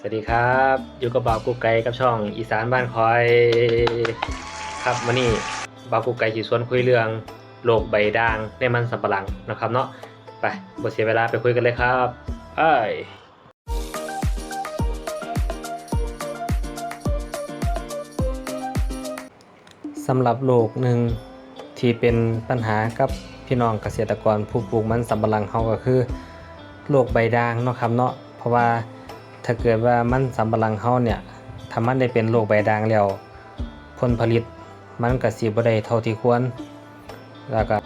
สวัสดีครับ อยู่กับบ่าวกุ๊กไก่กับช่องอีสานบ้านคอย ครับวันนี้บ่าวกุ๊กไก่สิชวนคุยเรื่องโรคใบด่างในมันสำปะหลังนะครับเนาะไปบ่เสียเวลาไปคุยกันเลยครับเอ้ยสำหรับโรคหนึ่งที่เป็นปัญหากับพี่น้องเกษตรกรผู้ปลูกมันสำปะหลังเขาก็คือโรคใบด่างเนาะครับเนาะเพราะว่า ถ้าเกิดว่ามันสำปะหลังเฮาเนี่ยถ้ามันได้เป็นโรคใบด่างแล้ว ผลผลิตมันก็สิบ่ได้เท่าที่ควร แล้วก็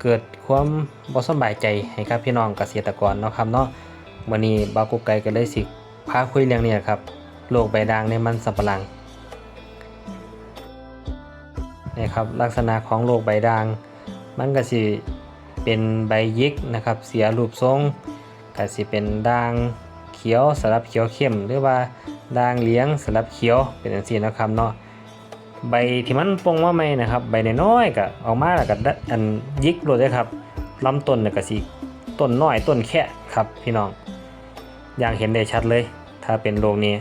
เกิดความบ่สบายใจให้กับพี่น้องเกษตรกรเนาะครับเนาะวันนี้บากุกไก่ก็เลยสิพาคุยเรื่องนี้ครับโรคใบด่างในมันสำปะหลังนี่ครับลักษณะของโรคใบด่าง มันก็สิเป็นใบยิกนะครับ เสียรูปทรงก็สิเป็นด่าง เขียวสลับเขียวเข้ม หรือว่าด่างเลี้ยงสลับเขียวเป็นจังซี่นะครับเนาะใบที่มันปงมาใหม่นะครับ ใบน้อยๆก็ออกมาแล้วก็ดะอันยิกโลดเลยครับลำต้นก็สิต้นน้อยต้นแค่ครับพี่น้อง อย่างเห็นได้ชัดเลย ถ้าเป็นโรคนี้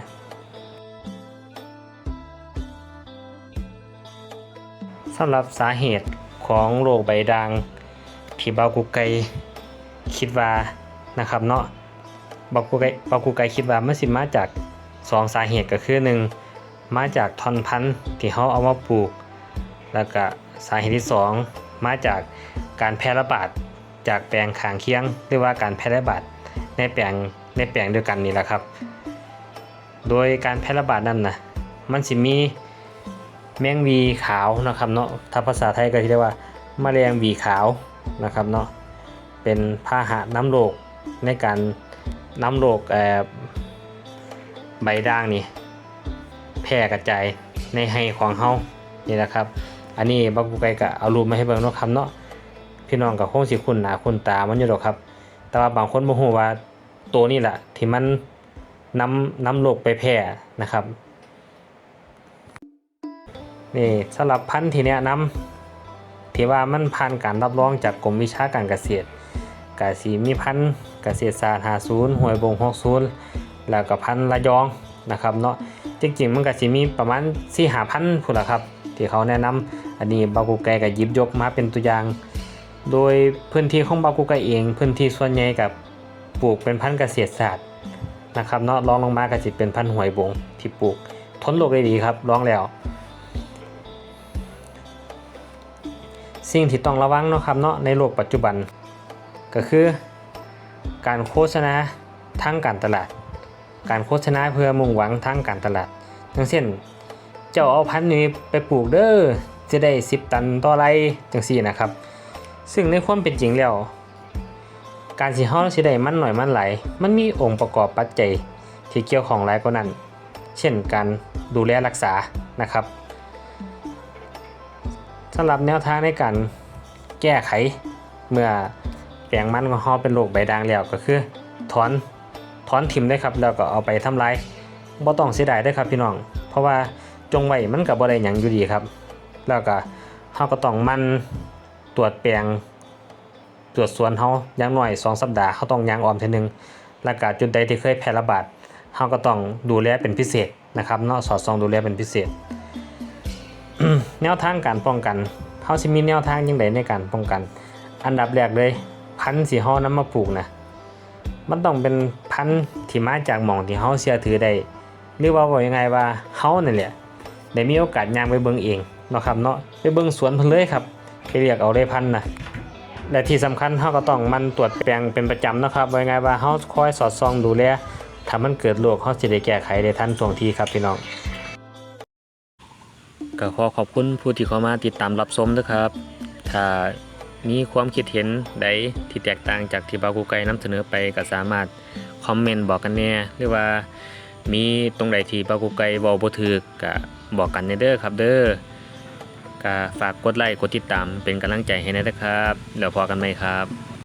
สำหรับสาเหตุของโรคใบด่างที่บากุกไกคิดว่านะครับเนาะ บากูไกบากูไกคิดว่ามันสิมาจากสองสาเหตุก็คือหนึ่งมาจากทอนพันธุ์ที่เขาเอามาปลูก แล้วก็สาเหตุที่สองมาจากการแพร่ระบาดจากแปลงขางเคียง หรือว่าการแพร่ระบาดในแปลงในแปลงเดียวกันนี่แหละครับ โดยการแพร่ระบาดนั้นนะมันสิมีแมงวีขาวนะครับเนาะถ้าภาษาไทยก็เรียกว่าแมลงวีขาวนะครับเนาะเป็นพาหะน้ำโรคในการ น้ำโรคใบด่างนี่แพร่กระจายในให้ของเฮานี่นะครับ อันนี้บักกุไกก็เอารูปมาให้เบิ่งเนาะครับเนาะพี่น้องก็คงสิคุ้นหนาคุ้นตามันอยู่ดอกครับ แต่ว่าบางคนบ่ฮู้ว่าตัวนี้แหละที่มันนำนำโรคไปแพร่นะครับนี่สำหรับพันธุ์ที่แนะนำที่ว่ามันผ่านการรับรองจากกรมวิชาการเกษตรกาสีมีพันธุ์ เกษตรศาสตร์50หวยบง60แล้วก็พันระยองนะครับเนาะจริงๆมันก็สิมีประมาณ4หาพันพุ่นล่ะครับ ที่เขาแนะนำอันนี้บากูไกก็หยิบยกมาเป็นตัวอย่าง โดยพื้นที่ของบากูไกเอง พื้นที่ส่วนใหญ่กับปลูกเป็นพันธุ์เกษตรศาสตร์นะครับเนาะรองลงมาก็สิเป็นพันธุ์หวยบงที่ปลูกทนโรคได้ดีครับรองแล้ว สิ่งที่ต้องระวังเนาะครับเนาะในโลกปัจจุบัน ก็คือ การโฆษณาทางการตลาด การโฆษณาเพื่อมุ่งหวังทางการตลาด ทั้งเช่น เจ้าเอาพันธุ์นี้ไปปลูกเด้อจะได้ 10 ตันต่อไรจังซี่นะครับ ซึ่งในความเป็นจริงแล้ว การสิเฮาสิได้มันหน่อยมันไหล มันมีองค์ประกอบปัจจัยที่เกี่ยวของหลายกว่านั้น เช่นการดูแลรักษานะครับสำหรับแนวทางในการแก้ไขเมื่อ ลงมันของเฮาเป็นโรคใบด่างแล้วก็คือถอนถอนทิ่มได้ครับแล้วก็เอาไปทำลายบ่ต้องเสียดายเด้ครับพี่น้อง เพราะว่าจงไว้มันก็บ่ได้หยังอยู่ดีครับ แล้วก็เฮาก็ต้องมันตรวจแปลงตรวจสวนเฮาอย่างน้อย 2 สัปดาห์เฮาต้องยางออมเทื่อนึงแล้วก็จุดใดที่เคยแพร่ระบาดเฮาก็ต้องดูแลเป็นพิเศษนะครับเนาะสอดส่องดูแลเป็นพิเศษ แนวทางการป้องกันเฮาสิมีแนวทางยังไงในการป้องกัน อันดับแรกเลย พันธุ์สีเฮานำมาปลูกนะมันต้องเป็นพันธุ์ที่มาจากหม่องที่เฮาเชื่อถือได้หรือว่าว่ายังไงว่าเฮานั่นแหละได้มีโอกาสย่างไปเบิ่งเองเนาะครับเนาะไปเบิ่งสวนเพิ่นเลยครับไปเรียกเอาเลยพันธุ์นะและที่สำคัญเฮาก็ต้องมันตรวจแปลงเป็นประจำนะครับว่ายังไงว่าเฮาคอยสอดส่องดูแลถ้ามันเกิดโรคเฮาสิได้แก้ไขได้ทันท่วงทีครับพี่น้องก็ขอขอบคุณผู้ที่เข้ามาติดตามรับชมด้วยครับถ้า มีความคิดเห็นใดที่แตกต่างจากที่บากูไกนำเสนอไปก็สามารถคอมเมนต์บอกกันแน่หรือว่ามีตรงใดที่บากูไกเว้าบ่ถูกก็บอกกันแน่เด้อครับเด้อก็ฝากกดไลค์กดติดตามเป็นกำลังใจให้แน่เด้ครับแล้วพอกันไหมครับ